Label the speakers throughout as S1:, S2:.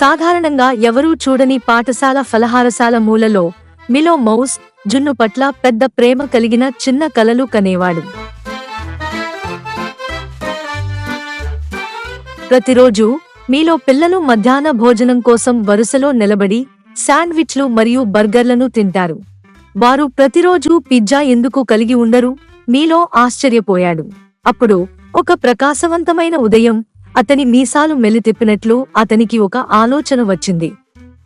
S1: సాధారణంగా ఎవరూ చూడని పాఠశాల ఫలహారశాల మూలలో మిలో మౌస్ జున్ను పట్ల పెద్ద ప్రేమ కలిగిన చిన్న కలలు కనేవాడు. ప్రతిరోజు మీలో పిల్లలు మధ్యాహ్న భోజనం కోసం వరుసలో నిలబడి శాండ్విచ్లు మరియు బర్గర్లను తింటారు. వారు ప్రతిరోజు పిజ్జా ఎందుకు కలిగి ఉండరు? మీలో ఆశ్చర్యపోయాడు. అప్పుడు ఒక ప్రకాశవంతమైన ఉదయం అతని మీసాలు మెలితిప్పినట్లు అతనికి ఒక ఆలోచన వచ్చింది.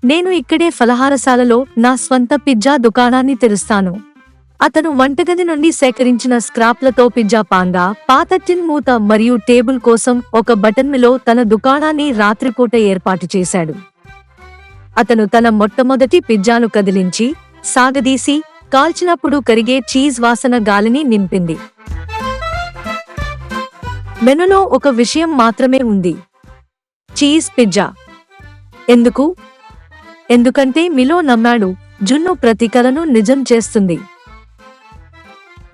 S1: నేను ఇక్కడే ఫలహారశాలలో నా స్వంత పిజ్జా దుకాణాన్ని తెరుస్తాను. అతను వంటగది నుండి సేకరించిన స్క్రాప్లతో పిజ్జా పాంగా పాత టిన్ మూత మరియు టేబుల్ కోసం ఒక బటన్మిలో తన దుకాణాన్ని రాత్రిపూట ఏర్పాటు చేశాడు. అతను తన మొట్టమొదటి పిజ్జాను కదిలించి సాగదీసి కాల్చినప్పుడు కరిగే చీజ్ వాసన గాలిని నింపింది. మెనులో ఒక విషయం మాత్రమే ఉంది. Cheese pizza. ఎందుకు? ఎందుకంటే మిలో నమ్మాడు జున్ను ప్రతికలను నిజం చేస్తుంది.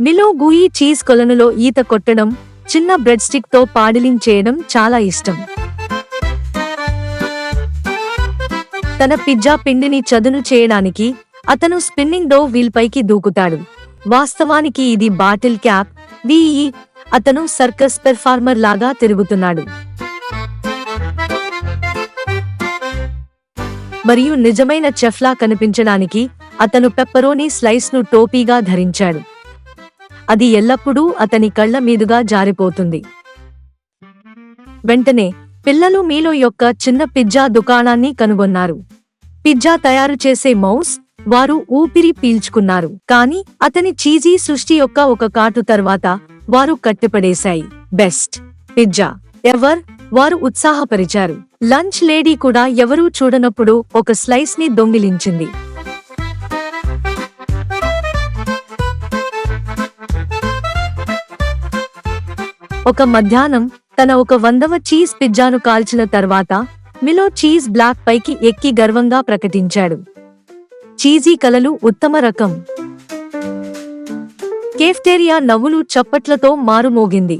S1: మిలో గూయి చీజ్ కొలనులో ఈత కొట్టడం చిన్న బ్రెడ్ స్టిక్తో పాడిలింగ్ చేయడం చాలా ఇష్టం. తన పిజ్జా పిండిని చదును చేయడానికి అతను స్పిన్నింగ్ డో వీల్ పైకి దూకుతాడు. వాస్తవానికి ఇది బాటిల్ క్యాప్ విఈ అతను సర్కస్ పెర్ఫార్మర్ లాగా తిరుగుతున్నాడు. మరియు నిజమైన చెఫ్లా కనిపించడానికి అతను పెప్పరోని స్లైస్ను టోపీగా ధరించాడు. అది ఎల్లప్పుడూ అతని కళ్ళ మీదుగా జారిపోతుంది. వెంటనే పిల్లలు మీలో యొక్క చిన్న పిజ్జా దుకాణాన్ని కనుగొన్నారు. పిజ్జా తయారు చేసే మౌస్ వారు ఊపిరి పీల్చుకున్నారు. కానీ అతని చీజీ సృష్టి యొక్క ఒక కాటు తర్వాత వారు కట్టిపడేశాయి. బెస్ట్. పిజ్జా. ఎవర్? వారు ఉత్సాహపరిచారు. లంచ్ లేడీ కూడా ఎవరూ చూడనప్పుడు ఒక స్లైస్ని దొంగిలించింది. ఒక మధ్యాహ్నం తన ఒక వందవ చీజ్ పిజ్జాను కాల్చిన తర్వాత మిలో చీజ్ బ్లాక్ పైకి ఎక్కి గర్వంగా ప్రకటించాడు. చీజీ కలలు ఉత్తమ రకం. కేఫ్టేరియా నవ్వులు చప్పట్లతో మారుమోగింది.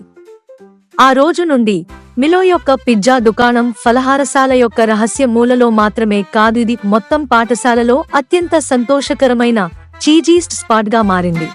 S1: ఆ రోజు నుండి మిలో యొక్క పిజ్జా దుకాణం ఫలహారశాల యొక్క రహస్య మూలలో మాత్రమే కాదు ఇది మొత్తం పాఠశాలలో అత్యంత సంతోషకరమైన చీజీస్ట్ స్పాట్గా మారింది.